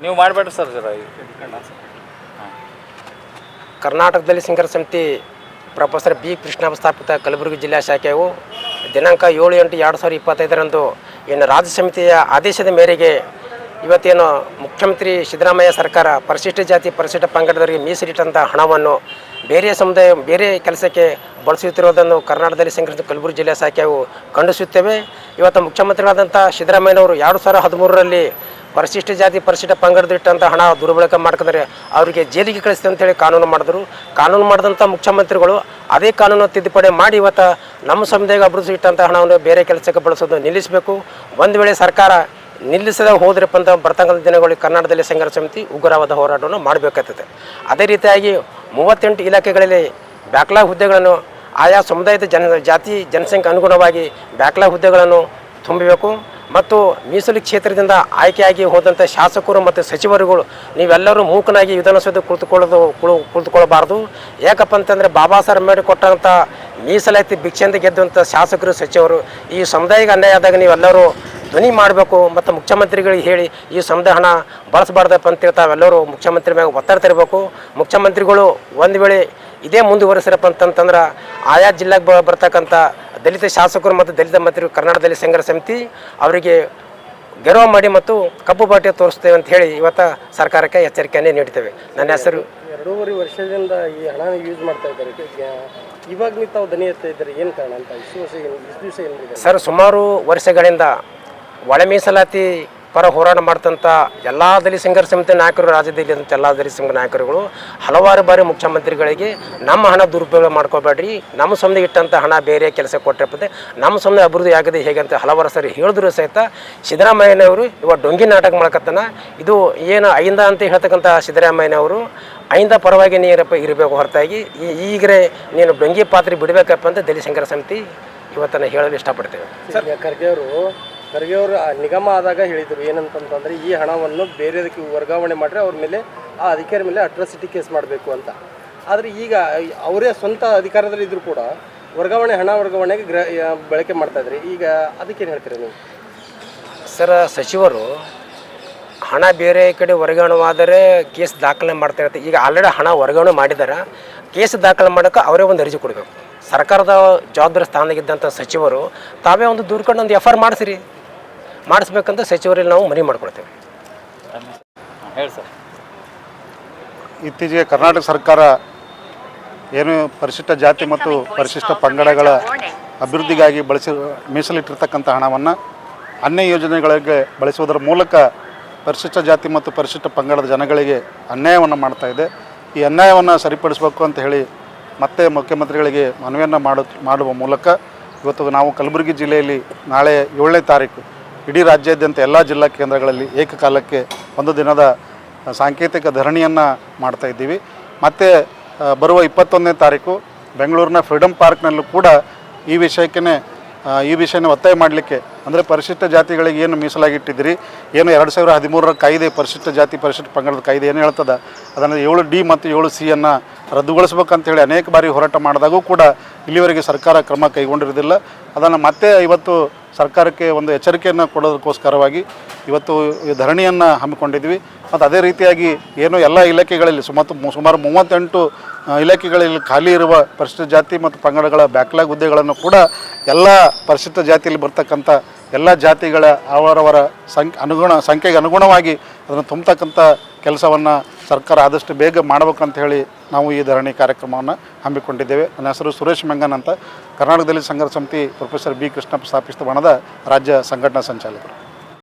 ನೀವು ಮಾಡಬೇಡ್ರಿ ಸರ್ ಜರ ಕರ್ನಾಟಕದಲ್ಲಿ ಸಿಂಗರ ಸಮಿತಿ ಪ್ರೊಫೆಸರ್ ಬಿ ಕೃಷ್ಣ ಸ್ಥಾಪಿತ ಕಲಬುರಗಿ ಜಿಲ್ಲಾ ಶಾಖೆಯು ದಿನಾಂಕ ಏಳು ಎಂಟು ಎರಡು ಸಾವಿರದ ಇಪ್ಪತ್ತೈದರಂದು ಏನು ರಾಜ್ಯ ಸಮಿತಿಯ ಆದೇಶದ ಮೇರೆಗೆ ಇವತ್ತೇನು ಮುಖ್ಯಮಂತ್ರಿ ಸಿದ್ದರಾಮಯ್ಯ ಸರ್ಕಾರ ಪರಿಶಿಷ್ಟ ಜಾತಿ ಪರಿಶಿಷ್ಟ ಪಂಗಡದವರಿಗೆ ಮೀಸಲಿಟ್ಟಂಥ ಹಣವನ್ನು ಬೇರೆ ಸಮುದಾಯ, ಬೇರೆ ಕೆಲಸಕ್ಕೆ ಬಳಸುತ್ತಿರುವುದನ್ನು ಕರ್ನಾಟಕದಲ್ಲಿ ಸಂಘಟಿಸಿದ ಕಲಬುರಗಿ ಜಿಲ್ಲಾ ಶಾಖೆಯು ಖಂಡಿಸುತ್ತೇವೆ. ಇವತ್ತು ಮುಖ್ಯಮಂತ್ರಿಗಳಾದಂಥ ಸಿದ್ದರಾಮಯ್ಯನವರು ಎರಡು ಸಾವಿರದ ಹದಿಮೂರರಲ್ಲಿ ಪರಿಶಿಷ್ಟ ಜಾತಿ, ಪರಿಶಿಷ್ಟ ಪಂಗಡದಿಟ್ಟಂಥ ಹಣ ದುರ್ಬಳಕೆ ಮಾಡ್ಕೊಂಡ್ರೆ ಅವರಿಗೆ ಜೈಲಿಗೆ ಕಳಿಸ್ತೀವಿ ಅಂತೇಳಿ ಕಾನೂನು ಮಾಡಿದ್ರು. ಕಾನೂನು ಮಾಡಿದಂಥ ಮುಖ್ಯಮಂತ್ರಿಗಳು ಅದೇ ಕಾನೂನು ತಿದ್ದುಪಡಿ ಮಾಡಿ ಇವತ್ತು ನಮ್ಮ ಸಮುದಾಯ ಅಭಿವೃದ್ಧಿ ಇಟ್ಟಂಥ ಹಣವನ್ನು ಬೇರೆ ಕೆಲಸಕ್ಕೆ ಬಳಸೋದು ನಿಲ್ಲಿಸಬೇಕು. ಒಂದು ವೇಳೆ ಸರ್ಕಾರ ನಿಲ್ಲಿಸದೆ ಹೋದ್ರಪ್ಪ ಅಂತ ಬರ್ತಕ್ಕಂಥ ದಿನಗಳಿಗೆ ಕರ್ನಾಟಕದಲ್ಲಿ ಸಂಘರ್ಷ ಸಮಿತಿ ಉಗ್ರವಾದ ಹೋರಾಟವನ್ನು ಮಾಡಬೇಕಾಗ್ತದೆ. ಅದೇ ರೀತಿಯಾಗಿ ಮೂವತ್ತೆಂಟು ಇಲಾಖೆಗಳಲ್ಲಿ ಬ್ಯಾಕ್ಲಾಗ್ ಹುದ್ದೆಗಳನ್ನು ಆಯಾ ಸಮುದಾಯದ ಜನ ಜಾತಿ, ಜನಸಂಖ್ಯೆ ಅನುಗುಣವಾಗಿ ಬ್ಯಾಕ್ಲಾಗ್ ಹುದ್ದೆಗಳನ್ನು ತುಂಬಬೇಕು. ಮತ್ತು ಮೀಸಲು ಕ್ಷೇತ್ರದಿಂದ ಆಯ್ಕೆಯಾಗಿ ಹೋದಂಥ ಶಾಸಕರು ಮತ್ತು ಸಚಿವರುಗಳು, ನೀವೆಲ್ಲರೂ ಮೂಕನಾಗಿ ವಿಧಾನಸೌಧ ಕುಳಿತುಕೊಳ್ಳೋದು, ಕುಳು, ಕುಳಿತುಕೊಳ್ಳಬಾರ್ದು. ಯಾಕಪ್ಪ ಅಂತಂದರೆ ಬಾಬಾ ಸಾಹೇಬ್ ಅಂಬೇಡ್ಕರ್ ಕೊಟ್ಟಂಥ ಮೀಸಲಾತಿ ಭಿಕ್ಷೆಯಿಂದ ಗೆದ್ದಂಥ ಶಾಸಕರು, ಸಚಿವರು, ಈ ಸಮುದಾಯಕ್ಕೆ ಅನ್ಯಾಯ ಆದಾಗ ನೀವೆಲ್ಲರೂ ಧ್ವನಿ ಮಾಡಬೇಕು ಮತ್ತು ಮುಖ್ಯಮಂತ್ರಿಗಳಿಗೆ ಹೇಳಿ ಈ ಸಮುದಾಯ ಹಣ ಬಳಸಬಾರ್ದಪ್ಪ ಅಂತೇಳಿ ತಾವೆಲ್ಲರೂ ಮುಖ್ಯಮಂತ್ರಿ ಮ್ಯಾಗ ಒತ್ತಡ ತರಬೇಕು. ಮುಖ್ಯಮಂತ್ರಿಗಳು ಒಂದು ವೇಳೆ ಇದೇ ಮುಂದುವರೆಸಿರಪ್ಪ ಅಂತಂತಂದ್ರೆ ಆಯಾ ಜಿಲ್ಲೆಗೆ ಬರ್ತಕ್ಕಂಥ ದಲಿತ ಶಾಸಕರು ಮತ್ತು ದಲಿತ ಮಂತ್ರಿಗಳು ಕರ್ನಾಟಕದಲ್ಲಿ ಸಂಘರ್ಷ ಸಮಿತಿ ಅವರಿಗೆ ಗೆರವ ಮಾಡಿ ಮತ್ತು ಕಪ್ಪು ಬಾಟೆ ತೋರಿಸ್ತೇವೆ ಅಂತ ಹೇಳಿ ಇವತ್ತು ಸರ್ಕಾರಕ್ಕೆ ಎಚ್ಚರಿಕೆಯನ್ನೇ ನೀಡ್ತೇವೆ. ನನ್ನ ಹೆಸರು ಎರಡೂವರೆ ವರ್ಷದಿಂದ ಈ ಹಣ ಯೂಸ್ ಮಾಡ್ತಾ ಇದ್ದಾರೆ. ಇವಾಗ ನೀವು ತಾವು ದನಿ ಎತ್ತಾ ಇದ್ದಾರೆ ಏನು ಕಾರಣ ಅಂತ? ಸರ್ ಸುಮಾರು ವರ್ಷಗಳಿಂದ ಒಳ ಮೀಸಲಾತಿ ಪರ ಹೋರಾಟ ಮಾಡ್ತಂಥ ಎಲ್ಲ ದಲಿತ ಸಿಂಗರ್ ಸಮಿತಿ ನಾಯಕರು ರಾಜ್ಯದಲ್ಲಿ ಅಂತ ಎಲ್ಲ ದಲಿತ ಸಂಘ ನಾಯಕರುಗಳು ಹಲವಾರು ಬಾರಿ ಮುಖ್ಯಮಂತ್ರಿಗಳಿಗೆ ನಮ್ಮ ಹಣ ದುರುಪಯೋಗ ಮಾಡ್ಕೋಬೇಡ್ರಿ, ನಮ್ಮ ಸಮಯ ಇಟ್ಟಂಥ ಹಣ ಬೇರೆ ಕೆಲಸ ಕೊಟ್ಟಿರ್ಪದೆ ನಮ್ಮ ಸಮಯ ಅಭಿವೃದ್ಧಿ ಆಗದೆ ಹೇಗೆ ಅಂತ ಹಲವಾರು ಸರಿ ಹೇಳಿದ್ರು ಸಹಿತ ಸಿದ್ದರಾಮಯ್ಯನವರು ಇವಾಗ ಡೊಂಗಿ ನಾಟಕ ಮಾಡ್ಕತ್ತಾನ. ಇದು ಏನು ಐಂದ ಅಂತ ಹೇಳ್ತಕ್ಕಂಥ ಸಿದ್ದರಾಮಯ್ಯನವರು ಐಂದ ಪರವಾಗಿ ನೀರಪ್ಪ ಇರಬೇಕು ಹೊರತಾಗಿ. ಈಗಲೇ ನೀನು ಡೊಂಗಿ ಪಾತ್ರೆ ಬಿಡಬೇಕಪ್ಪ ಅಂತ ದಲಿತ ಸಿಂಗರ ಸಮಿತಿ ಇವತ್ತನ್ನು ಹೇಳಲು ಇಷ್ಟಪಡ್ತೇವೆ. ಖರ್ಗೆ ಅವರು ನಿಗಮ ಆದಾಗ ಹೇಳಿದರು ಏನಂತಂತಂದರೆ, ಈ ಹಣವನ್ನು ಬೇರೆದಕ್ಕೆ ವರ್ಗಾವಣೆ ಮಾಡಿದ್ರೆ ಅವ್ರ ಮೇಲೆ, ಆ ಅಧಿಕಾರಿ ಮೇಲೆ ಅಟ್ರಾಸಿಟಿ ಕೇಸ್ ಮಾಡಬೇಕು ಅಂತ. ಆದರೆ ಈಗ ಅವರೇ ಸ್ವಂತ ಅಧಿಕಾರದಲ್ಲಿ ಇದ್ರು ಕೂಡ ವರ್ಗಾವಣೆ, ಹಣ ವರ್ಗಾವಣೆಗೆ ಗ್ರ ಬಳಕೆ ಮಾಡ್ತಾಯಿದ್ರಿ ಈಗ ಅದಕ್ಕೇನು ಹೇಳ್ತೀರಿ ನೀವು? ಸರ್, ಸಚಿವರು ಹಣ ಬೇರೆ ಕಡೆ ವರ್ಗಾವಣೆವಾದರೆ ಕೇಸ್ ದಾಖಲೆ ಮಾಡ್ತಾ ಇರುತ್ತೆ. ಈಗ ಆಲ್ರೆಡಿ ಹಣ ವರ್ಗಾವಣೆ ಮಾಡಿದ್ದಾರೆ ಕೇಸ್ ದಾಖಲೆ ಮಾಡೋಕ್ಕೆ ಅವರೇ ಒಂದು ಅರ್ಜಿ ಕೊಡಬೇಕು. ಸರ್ಕಾರದ ಜವಾಬ್ದಾರಿ ಸ್ಥಾನದಾಗಿದ್ದಂಥ ಸಚಿವರು ತಾವೇ ಒಂದು ದೂರ್ಕೊಂಡು ಒಂದು ಎಫ್ ಆರ್ ಮಾಡಿಸ್ರಿ. ಮಾಡಿಸ್ಬೇಕಂತ ಸಚಿವರಲ್ಲಿ ನಾವು ಮನವಿ ಮಾಡ್ಕೊಳ್ತೇವೆ. ಹೇಳಿ ಸರ್. ಇತ್ತೀಚೆಗೆ ಕರ್ನಾಟಕ ಸರ್ಕಾರ ಏನು ಪರಿಶಿಷ್ಟ ಜಾತಿ ಮತ್ತು ಪರಿಶಿಷ್ಟ ಪಂಗಡಗಳ ಅಭಿವೃದ್ಧಿಗಾಗಿ ಬಳಸಿ ಮೀಸಲಿಟ್ಟಿರ್ತಕ್ಕಂಥ ಹಣವನ್ನು ಅನ್ಯ ಯೋಜನೆಗಳಿಗೆ ಬಳಸುವುದರ ಮೂಲಕ ಪರಿಶಿಷ್ಟ ಜಾತಿ ಮತ್ತು ಪರಿಶಿಷ್ಟ ಪಂಗಡದ ಜನಗಳಿಗೆ ಅನ್ಯಾಯವನ್ನು ಮಾಡ್ತಾ ಇದೆ. ಈ ಅನ್ಯಾಯವನ್ನು ಸರಿಪಡಿಸಬೇಕು ಅಂತ ಹೇಳಿ ಮತ್ತೆ ಮುಖ್ಯಮಂತ್ರಿಗಳಿಗೆ ಮನವಿಯನ್ನು ಮಾಡು ಮಾಡುವ ಮೂಲಕ ಇವತ್ತು ನಾವು ಕಲಬುರಗಿ ಜಿಲ್ಲೆಯಲ್ಲಿ ನಾಳೆ ಏಳನೇ ತಾರೀಕು ಇಡೀ ರಾಜ್ಯಾದ್ಯಂತ ಎಲ್ಲ ಜಿಲ್ಲಾ ಕೇಂದ್ರಗಳಲ್ಲಿ ಏಕಕಾಲಕ್ಕೆ ಒಂದು ದಿನದ ಸಾಂಕೇತಿಕ ಧರಣಿಯನ್ನು ಮಾಡ್ತಾ ಇದ್ದೀವಿ. ಮತ್ತು ಬರುವ ಇಪ್ಪತ್ತೊಂದನೇ ತಾರೀಕು ಬೆಂಗಳೂರಿನ ಫ್ರೀಡಮ್ ಪಾರ್ಕ್ನಲ್ಲೂ ಕೂಡ ಈ ವಿಷಯಕ್ಕೇ ಈ ವಿಷಯನ ಒತ್ತಾಯ ಮಾಡಲಿಕ್ಕೆ, ಅಂದರೆ ಪರಿಶಿಷ್ಟ ಜಾತಿಗಳಿಗೆ ಏನು ಮೀಸಲಾಗಿಟ್ಟಿದ್ದೀರಿ, ಏನು ಎರಡು ಸಾವಿರ ಹದಿಮೂರರ ಕಾಯ್ದೆ ಪರಿಶಿಷ್ಟ ಜಾತಿ ಪರಿಶಿಷ್ಟ ಪಂಗಡದ ಕಾಯ್ದೆ ಏನು ಹೇಳ್ತದ, ಅದನ್ನು ಏಳು ಡಿ ಮತ್ತು ಏಳು ಸಿಯನ್ನು ರದ್ದುಗೊಳಿಸ್ಬೇಕಂತ ಹೇಳಿ ಅನೇಕ ಬಾರಿ ಹೋರಾಟ ಮಾಡಿದಾಗೂ ಕೂಡ ಇಲ್ಲಿವರೆಗೆ ಸರ್ಕಾರ ಕ್ರಮ ಕೈಗೊಂಡಿರೋದಿಲ್ಲ ಅದನ್ನು ಮತ್ತೆ ಇವತ್ತು ಸರ್ಕಾರಕ್ಕೆ ಒಂದು ಎಚ್ಚರಿಕೆಯನ್ನು ಕೊಡೋದಕ್ಕೋಸ್ಕರವಾಗಿ ಇವತ್ತು ಧರಣಿಯನ್ನು ಹಮ್ಮಿಕೊಂಡಿದ್ವಿ ಮತ್ತು ಅದೇ ರೀತಿಯಾಗಿ ಏನು ಎಲ್ಲ ಇಲಾಖೆಗಳಲ್ಲಿ ಸುಮಾರು ಸುಮಾರು ಮೂವತ್ತೆಂಟು ಇಲಾಖೆಗಳಲ್ಲಿ ಖಾಲಿ ಇರುವ ಪರಿಶಿಷ್ಟ ಜಾತಿ ಮತ್ತು ಪಂಗಡಗಳ ಬ್ಯಾಕ್ಲಾಗ್ ಹುದ್ದೆಗಳನ್ನು ಕೂಡ ಎಲ್ಲ ಪರಿಶಿಷ್ಟ ಜಾತಿಯಲ್ಲಿ ಬರ್ತಕ್ಕಂಥ ಎಲ್ಲ ಜಾತಿಗಳ ಅವರವರ ಸಂಖ್ಯೆ ಅನುಗುಣ, ಸಂಖ್ಯೆಗೆ ಅನುಗುಣವಾಗಿ ಅದನ್ನು ತುಂಬತಕ್ಕಂಥ ಕೆಲಸವನ್ನು ಸರ್ಕಾರ ಆದಷ್ಟು ಬೇಗ ಮಾಡಬೇಕಂತ ಹೇಳಿ ನಾವು ಈ ಧರಣಿ ಕಾರ್ಯಕ್ರಮವನ್ನು ಹಮ್ಮಿಕೊಂಡಿದ್ದೇವೆ. ನನ್ನ ಹೆಸರು ಸುರೇಶ್ ಮೆಂಗನ್ ಅಂತ. ಕರ್ನಾಟಕದಲ್ಲಿ ಸಂಘರ್ಷ ಸಮಿತಿ ಪ್ರೊಫೆಸರ್ ಬಿ ಕೃಷ್ಣಪ್ಪ ಸ್ಥಾಪಿಸಿದ ಬಣದ ರಾಜ್ಯ ಸಂಘಟನಾ ಸಂಚಾಲಕರು.